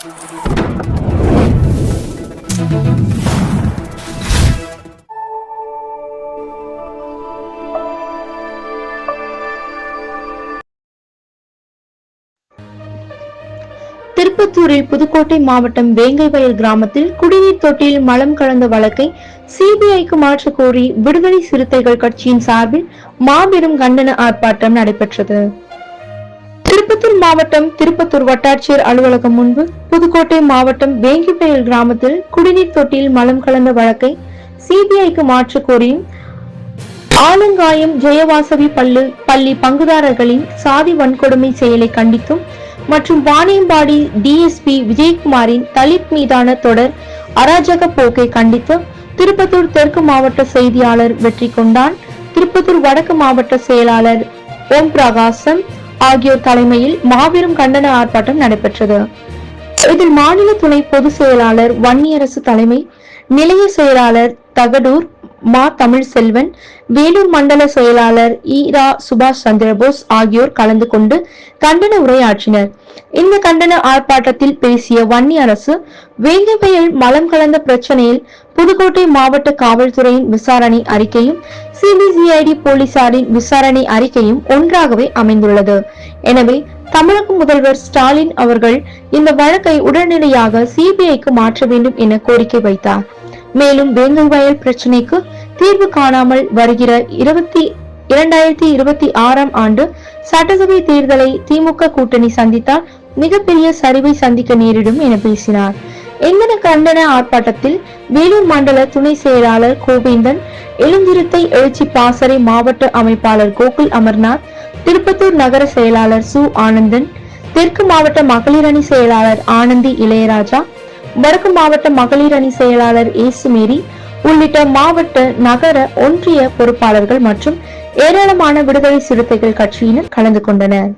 திருப்பத்தூரில் புதுக்கோட்டை மாவட்டம் வேங்கைவயல் கிராமத்தில் குடிநீர் தொட்டியில் மலம் கலந்த வழக்கை சிபிஐக்கு மாற்றக் கோரி விடுதலை சிறுத்தைகள் கட்சியின் சார்பில் மாபெரும் கண்டன ஆர்ப்பாட்டம் நடைபெற்றது. திருப்பத்தூர் மாவட்டம் திருப்பத்தூர் வட்டாட்சியர் அலுவலகம் முன்பு புதுக்கோட்டை மாவட்டம் வேங்கிப்பயல் கிராமத்தில் குடிநீர் தொட்டியில் மலம் கலந்த வழக்கை சிபிஐக்கு மாற்றக் கோரியும் ஆலங்காயம் ஜெயவாசவி பள்ளு பள்ளி பங்குதாரர்களின் சாதி வன்கொடுமை செயலை கண்டித்தும் மற்றும் வாணியம்பாடி டிஎஸ்பி விஜயகுமாரின் தலித் மீதான தொடர் அராஜக போக்கை கண்டித்து திருப்பத்தூர் தெற்கு மாவட்ட செய்தியாளர் வெற்றி கொண்டான். திருப்பத்தூர் வடக்கு மாவட்ட செயலாளர் ஓம் பிரகாசம். ஆகியோர் தலைமையில் மாபெரும் கண்டன ஆர்ப்பாட்டம் நடைபெற்றது. இதில் மாநில துணை பொதுச் செயலாளர் வன்னியரசு தலைமை நிலைய செயலாளர் தகடூர் மா தமிழ் செல்வன் வேலூர் மண்டல செயலாளர் ஈரா சுபாஷ் சந்திரபோஸ் ஆகியோர் கலந்து கொண்டு கண்டன உரையாற்றினர். இந்த கண்டன ஆர்ப்பாட்டத்தில் பேசிய வன்னி அரசு வேங்கவயல் மலம் கலந்த பிரச்சனையில் புதுக்கோட்டை மாவட்ட காவல்துறையின் விசாரணை அறிக்கையும் சிபிசிஐடி போலீசாரின் விசாரணை அறிக்கையும் ஒன்றாகவே அமைந்துள்ளது. எனவே தமிழக முதல்வர் ஸ்டாலின் அவர்கள் இந்த வழக்கை உடனடியாக சிபிஐக்கு மாற்ற வேண்டும் என கோரிக்கை வைத்தார். மேலும் வேங்கை வயல் பிரச்சினைக்கு தீர்வு காணாமல் வருகிற இருபத்தி இரண்டாயிரத்தி இருபத்தி ஆறாம் ஆண்டு சட்டசபை தேர்தலை திமுக கூட்டணி சந்தித்தால் மிகப்பெரிய சரிவை சந்திக்க நேரிடும் என பேசினார். இந்த கண்டன ஆர்ப்பாட்டத்தில் வேலூர் மண்டல துணை செயலாளர் கோவிந்தன் எழுந்திருத்தை எழுச்சி பாசறை மாவட்ட அமைப்பாளர் கோகுல் அமர்நாத் திருப்பத்தூர் நகர செயலாளர் சு. ஆனந்தன் தெற்கு மாவட்ட மகளிரணி செயலாளர் ஆனந்தி இளையராஜா வடக்கு மாவட்ட மகளிர் அணி செயலாளர் ஏசுமேரி உள்ளிட்ட மாவட்ட நகர ஒன்றிய பொறுப்பாளர்கள் மற்றும் ஏராளமான விடுதலை சிறுத்தைகள் கட்சியினர் கலந்து கொண்டனர்.